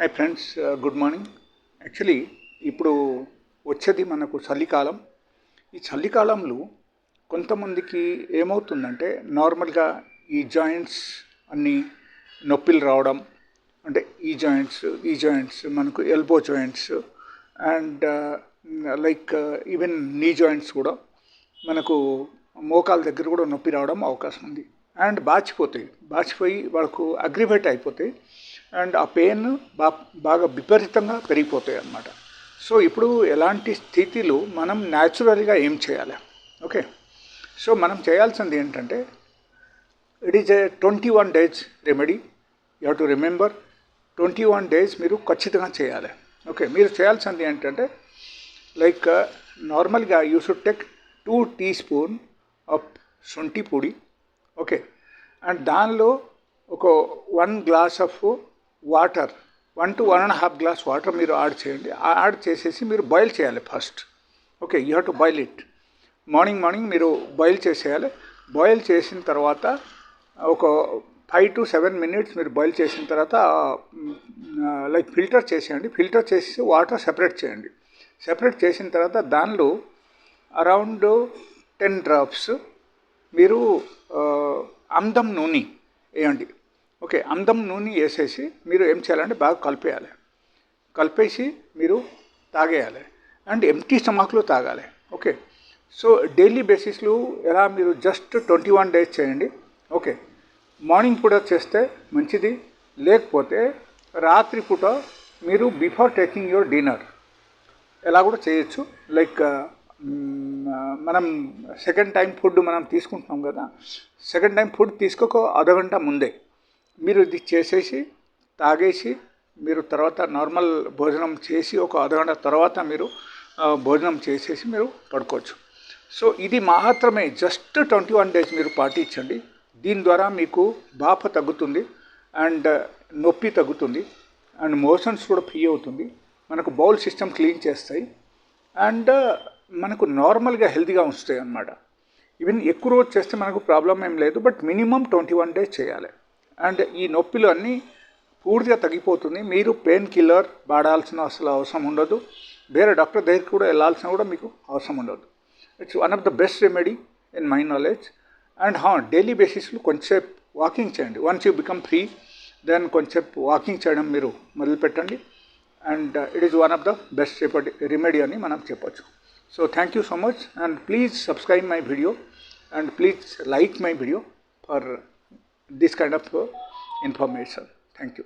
Hi friends good morning actually ఇప్పుడు వచ్చేది మనకు చలికాలం. ఈ చలికాలంలో కొంతమందికి ఏమవుతుందంటే నార్మల్గా ఈ జాయింట్స్ అన్నీ నొప్పిలు రావడం అంటే ఈ జాయింట్స్ ఈ జాయింట్స్ మనకు elbow joints and uh, like uh, even knee joints కూడా మనకు మోకాల దగ్గర కూడా నొప్పి రావడం అవకాశం ఉంది. అండ్ బాచిపోతాయి. బాచిపోయి వాళ్ళకు అగ్రివేట్ అయిపోతాయి. అండ్ ఆ పెయిన్ బా బాగా విపరీతంగా పెరిగిపోతాయి అన్నమాట. సో ఇప్పుడు ఎలాంటి స్థితిలో మనం న్యాచురల్గా ఏం చేయాలి? ఓకే. సో మనం చేయాల్సింది ఏంటంటే it is a twenty one days remedy you have to remember twenty one days మీరు ఖచ్చితంగా చేయాలి. ఓకే. మీరు చేయాల్సింది ఏంటంటే లైక్ నార్మల్గా you should take two teaspoon of శొంఠి పొడి. ఓకే. అండ్ దానిలో ఒక one glass of water. One to one and half glass water మీరు యాడ్ చేయండి. యాడ్ చేసేసి మీరు బాయిల్ చేయాలి first. Okay you have to boil it. Morning morning మీరు బాయిల్ చేసేయాలి. బాయిల్ చేసిన తర్వాత ఒక ఫైవ్ టు సెవెన్ మినిట్స్ మీరు బాయిల్ చేసిన తర్వాత లైక్ ఫిల్టర్ చేసేయండి. ఫిల్టర్ చేసి వాటర్ సెపరేట్ చేయండి. సెపరేట్ చేసిన తర్వాత దానిలో అరౌండ్ టెన్ డ్రాప్స్ మీరు అందం నూనె వేయండి. ఓకే అందం నూనె వేసేసి మీరు ఏం చేయాలంటే బాగా కలిపేయాలి. కలిపేసి మీరు తాగేయాలి. అండ్ ఎంటీ స్టమక్లో తాగాలి. ఓకే సో డైలీ బేసిస్లో ఎలా మీరు జస్ట్ ట్వంటీ వన్ డేస్ చేయండి. ఓకే మార్నింగ్ పూట చేస్తే మంచిది. లేకపోతే రాత్రి పూట మీరు బిఫోర్ టేకింగ్ యువర్ డిన్నర్ ఎలా కూడా చేయొచ్చు. లైక్ మనం సెకండ్ టైం ఫుడ్ మనం తీసుకుంటున్నాం కదా సెకండ్ టైం ఫుడ్ తీసుకోక అరగంట ముందే. మీరు ఇది చేసేసి తాగేసి మీరు తర్వాత నార్మల్ భోజనం చేసి ఒక అరగంట తర్వాత మీరు భోజనం చేసేసి మీరు పడుకోవచ్చు. సో ఇది మాత్రమే జస్ట్ ట్వంటీ వన్ డేస్ మీరు పాటించండి. దీని ద్వారా మీకు బాప తగ్గుతుంది అండ్ uh, నొప్పి తగ్గుతుంది అండ్ మోషన్స్ కూడా ఫ్రీ అవుతుంది. మనకు బౌల్ సిస్టమ్ క్లీన్ చేస్తాయి అండ్ uh, మనకు నార్మల్గా హెల్తీగా ఉంచుతాయి అన్నమాట. ఈవెన్ ఎక్కువ రోజు చేస్తే మనకు ప్రాబ్లం ఏం లేదు but minimum twenty one days చేయాలి. అండ్ ఈ నొప్పిలు అన్నీ పూర్తిగా తగ్గిపోతుంది. మీరు పెయిన్ కిల్లర్ వాడాల్సిన అసలు అవసరం ఉండదు. వేరే డాక్టర్ దగ్గరికి కూడా వెళ్ళాల్సిన కూడా మీకు అవసరం ఉండదు. It's one of the best remedy in my knowledge and హా డైలీ బేసిస్లో కొంచెంసేపు వాకింగ్ చేయండి. Once you become free then కొంచెంసేపు వాకింగ్ చేయడం మీరు మొదలుపెట్టండి. And it is one of the best remedy అని మనం చెప్పొచ్చు. So thank you so much and please subscribe my video and please like my video for this kind of uh, information. Thank you.